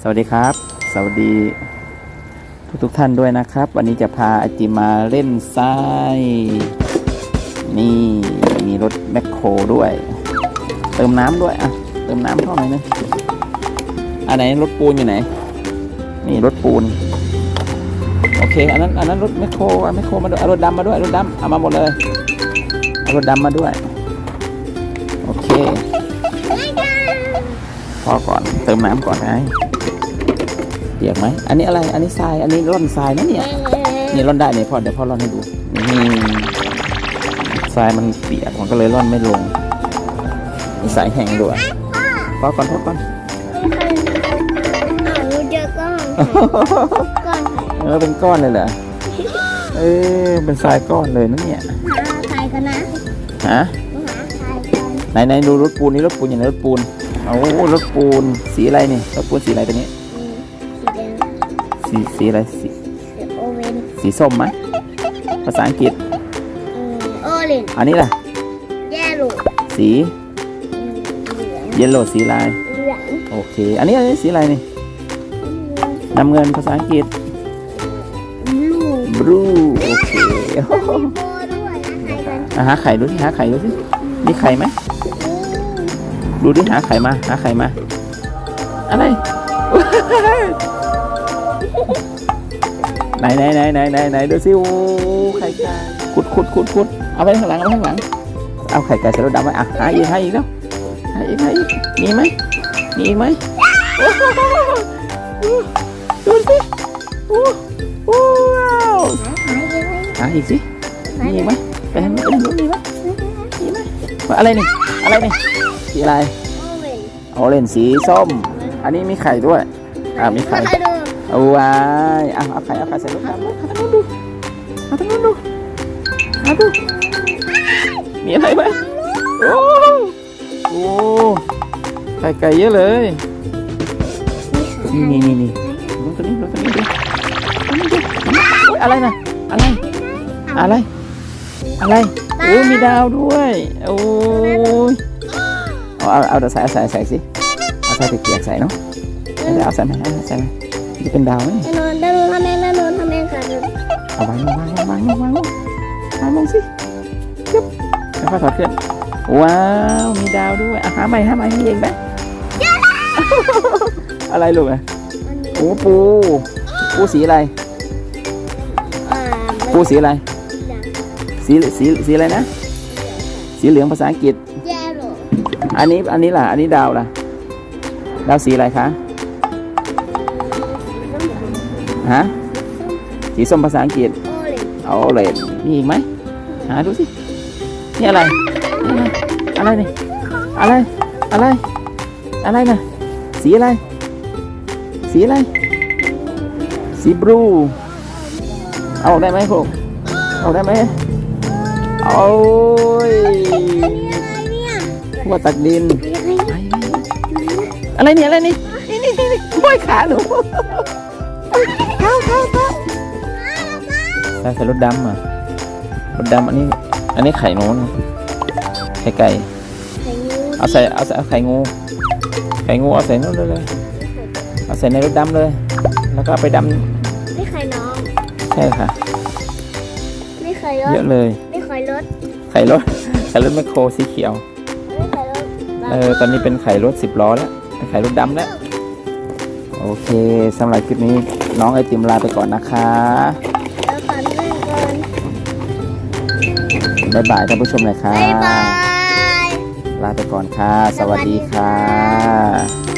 สวัสดีครับ สวัสดี ทุกทุกท่านด้วยนะครับ วันนี้จะพาอาจิมาเล่นทรายนี่มีรถแมคโครด้วย เติมน้ำด้วยอะเติมน้ำเข้าหน่อยนึงอันไหนรถปูนอยู่ไหน นี่รถปูน โอเค อันนั้นอันนั้นรถแมคโครอาแมคโครมาด้วยรถดำมาด้วยรถดำเอามาหมดเลยรถดำมาด้วย โอเคพอก่อนเติมน้ำก่อนไง เปียกไหมอันนี้อะไร อันนี้ทราย อันนี้ร่อนทรายนะเนี่ย นี่ร่อนได้เนี่ยพ่อเดี๋ยวพ่อร่อนให้ดูนี่ทรายมันเปียกมันก็เลยร่อนไม่ลงนี่สายแห้งด้วยพอก่อนพอก่อนอ่านรู้เจอก้อนก้อนเออเป็นก้อนเลยเหรอ เออเป็นทรายก้อนเลยนะเนี่ยหาใครกันนะฮะหาใครกันไหนไหนดูรถปูนนี่รถปูนอย่างไรรถปูนโอ้รถปูนสีอะไรนี่รถปูนสีอะไรตัวนี้ สีแดงสีสีอะไรสีสีโอเวนสีส้มไหมภาษาอังกฤษโอเรนอันนี้ล่ะแย่ลูสีเหลืองเยลโล่สีลายเหลืองโอเค อันนี้อันนี้สีอะไรนี่น้ำเงินภาษาอังกฤษบลู blue โอเคมีโบด้วยนะใครกันอะหาไข่ดูสิหาไข่ดูสิมีไข่ไหมดูดิหาไข่มาหาไข่มาอะไร ไหนไหนไหนไหนไหนไหนดูสิโอ้ไข่ไก่ขุดขุดขุดขุดเอาไปข้างหลังเอาไปข้างหลัง เอาไข่ไก่ใส่รถดำไว้อะหาอีกหาอีกแล้วหาอีกหาอีกมีไหมมีอีกไหมโอ้โหดูสิโอ้โหว้าวหายไปหาอีกสิมีอีกไหมไปทางนู้นไปทางนู้นมีไหมมีไหมว่าอะไรนี่อะไรนี่สีอะไรโอเวนโอเรนสีส้ม อันนี้มีไข่ด้วยอ่ามีไข่ใครดู เอาไว้เอาเอาไข่เอาไข่ใส่รถดำเอาทางนู้นดูเอาทางนู้นดูเอาดูมีอะไรไหมโอ้โหไข่ไก่เยอะเลยนี่นี่นี่นี่ลงตัวนี้ลงตัวนี้ดูตัวนี้ดูโอ๊ยอะไรนะอะไร อะไร อะไรโอ้ยมีดาวด้วยโอ้ยเอาเอาเอาเดี๋ยวใส่ใส่ใส่สิเอาใส่เปียกๆใส่เนาะเอาเอาใส่ไหมเอาใส่ไหม จะเป็นดาวไหมนอนด้านนู้นทำเองด้านนู้นทำเองค่ะดูเอาวางลงวางลงวางลงวางลงวางลงสิจุ๊บแล้วก็ถอดเครื่อว้าวมีดาวด้วยอะหาใหม่หาใหม่ให้เองไหมอะไรลูกอะโอ้ปูปูสีอะไรปูสีอะไรสีสีสีอะไรนะ สีเหลืองภาษาอังกฤษอันนี้อันนี้ล่ะ อันนี้ดาวล่ะ ดาวสีอะไรคะ ฮะสีส้มภาษาอังกฤษโอเรนโอเลนมีอีกไหมหาดูสินี่อะไรนี่อะไรอะไรนี่อะไรอะไรอะไรนะสีอะไร สีอะไร สีบลูเอาออกได้ไหมพวกเอาออกได้ไหมโอ้ยอะไรเนี่ยว่าตักดินอะไรอะไรเนี่ยอะไรนี่นี่นี่นี่ห้อยขาหนู ใส่ใส่รถดำอะรถดำอันนี้ อันนี้ไข่หนูนะไข่ไก่ไข่งูเอาใส่เอาใส่เอาไข่งูไข่งูเอาใส่นู่นเลยเลยเอาใส่ในรถดำเลย แล้วก็เอาไปดนี่ไข่น้องำใช่ค่ะนี่ไข่รเยถอะเลยนี่ไข่รถไข่รถไข่รถแมคโครสีเขียวนี่ไข่รถเออตอนนี้เป็นไข่รถสิบล้อแล้วเป็นไข่รถดำแล้วโอเคสำหรับคลิปนี้น้องไอติมลาไปก่อนนะคะ บ๊ายบายท่านผู้ชมเลยค่ะบ๊ายบาย ลาไปก่อนค่ะ สวัสดีค่ะส